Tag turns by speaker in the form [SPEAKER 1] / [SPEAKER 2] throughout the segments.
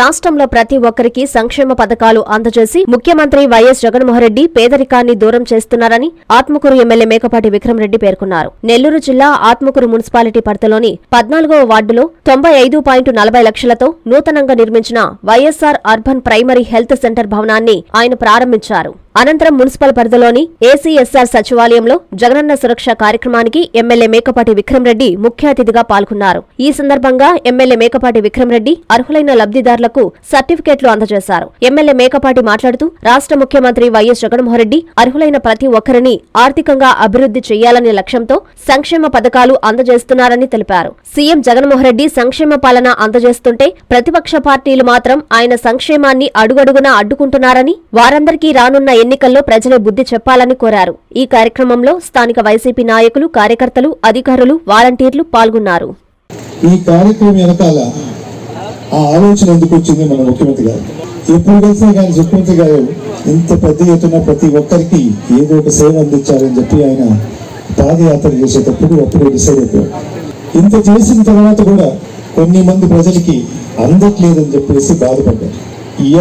[SPEAKER 1] రాష్ట్రంలో ప్రతి ఒక్కరికి సంక్షేమ పథకాలు అందజేసి ముఖ్యమంత్రి వైఎస్ జగన్మోహన్రెడ్డి పేదరికాన్ని దూరం చేస్తున్నారని ఆత్మకూరు ఎమ్మెల్యే మేకపాటి విక్రమరెడ్డి పేర్కొన్నారు. నెల్లూరు జిల్లా ఆత్మకూరు మున్సిపాలిటీ పరిధిలోని పద్నాలుగవ వార్డులో తొంభై ఐదు పాయింట్ నలభై లక్షలతో నూతనంగా నిర్మించిన YSR urban primary health centre భవనాన్ని ఆయన ప్రారంభించారు. అనంతరం మున్సిపల్ పరిధిలోని ఏసీఎస్ఆర్ సచివాలయంలో జగనన్న సురక్ష కార్యక్రమానికి ఎమ్మెల్యే మేకపాటి విక్రమరెడ్డి ముఖ్య అతిథిగా పాల్గొన్నారు. ఈ సందర్భంగా ఎమ్మెల్యే మేకపాటి విక్రమరెడ్డి అర్హులైన లబ్ధిదారులకు సర్టిఫికెట్లు అందజేశారు. ఎమ్మెల్యే మేకపాటి మాట్లాడుతూ రాష్ట్ర ముఖ్యమంత్రి వైఎస్ జగన్మోహన్రెడ్డి అర్హులైన ప్రతి ఒక్కరిని ఆర్థికంగా అభివృద్ధి చేయాలనే లక్ష్యంతో సంక్షేమ పథకాలు అందజేస్తున్నారని తెలిపారు. సీఎం జగన్మోహన్రెడ్డి సంక్షేమ పాలన అందజేస్తుంటే ప్రతిపక్ష పార్టీలు మాత్రం ఆయన సంక్షేమాన్ని అడుగడుగునా అడ్డుకుంటున్నారని వారందరికీ రానున్న ఎన్నికల్లో ప్రజలే బుద్ధి చెప్పాలని కోరారు. ఈ కార్యక్రమంలో స్థానిక వైసీపీ నాయకులు కార్యకర్తలు అధికారులు వాలంటీర్లు పాల్గొన్నారు.
[SPEAKER 2] ఈ కార్యక్రమం వెనకాల ఆ ఆలోచన ఎందుకు వచ్చింది మన ముఖ్యమంత్రి గారు? ఎప్పుడు కలిసినా కానీ ముఖ్యమంత్రి గారు ఇంత పెద్ద ఎత్తున ప్రతి ఒక్కరికి ఏదో ఒక సేవ అందించాలని చెప్పి ఆయన పాదయాత్ర చేసేటప్పుడు అప్పుడు డిసైడ్ అయిపోయారు. ఇంత చేసిన తర్వాత కూడా కొన్ని మంది ప్రజలకి అందట్లేదని చెప్పేసి బాధపడ్డారు.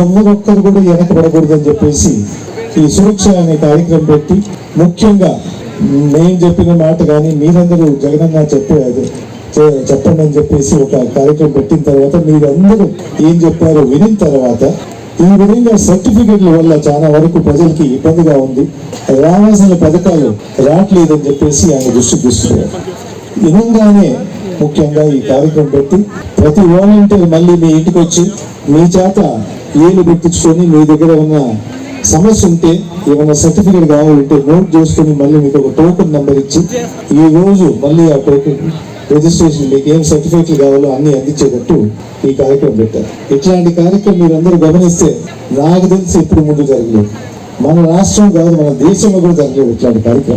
[SPEAKER 2] ఎవరొక్కరు కూడా వెనకబడకూడదని చెప్పేసి ఈ సురక్ష అనే కార్యక్రమం పెట్టి ముఖ్యంగా నేను చెప్పిన మాట కానీ మీరందరూ జగనన్న చెప్పే అదే చెప్పండి అని చెప్పేసి ఒక కార్యక్రమం పెట్టిన తర్వాత మీరందరూ ఏం చెప్పారో వినిన తర్వాత ఈ విధంగా సర్టిఫికెట్ల వల్ల చాలా వరకు ప్రజలకి ఇబ్బందిగా ఉంది. రావాల్సిన పథకాలు రావట్లేదని చెప్పేసి ఆయన దృష్టి తీసుకున్నారు వినంగానే ముఖ్యంగా ఈ కార్యక్రమం పెట్టి ప్రతి వాలంటీర్ మళ్ళీ మీ ఇంటికి వచ్చి మీ చేత ఏలు పెట్టించుకొని మీ దగ్గర ఉన్న సమస్య ఉంటే ఏమైనా సర్టిఫికేట్ కావాలంటే నోట్ చేసుకుని మళ్ళీ మీకు ఒక టోకెన్ నెంబర్ ఇచ్చి ఈ రోజు మళ్ళీ ఆ టోకెన్ రిజిస్ట్రేషన్ మీకు ఏం సర్టిఫికేట్లు కావాలో అన్ని అందించేటట్టు ఈ కార్యక్రమం పెట్టారు. ఇట్లాంటి కార్యక్రమం మీరు అందరూ గమనిస్తే నాకు తెలిసి ఎప్పుడు ముందు జరగలేదు. మన రాష్ట్రం కాదు మన దేశంలో కూడా జరగలేదు ఇట్లాంటి కార్యక్రమం.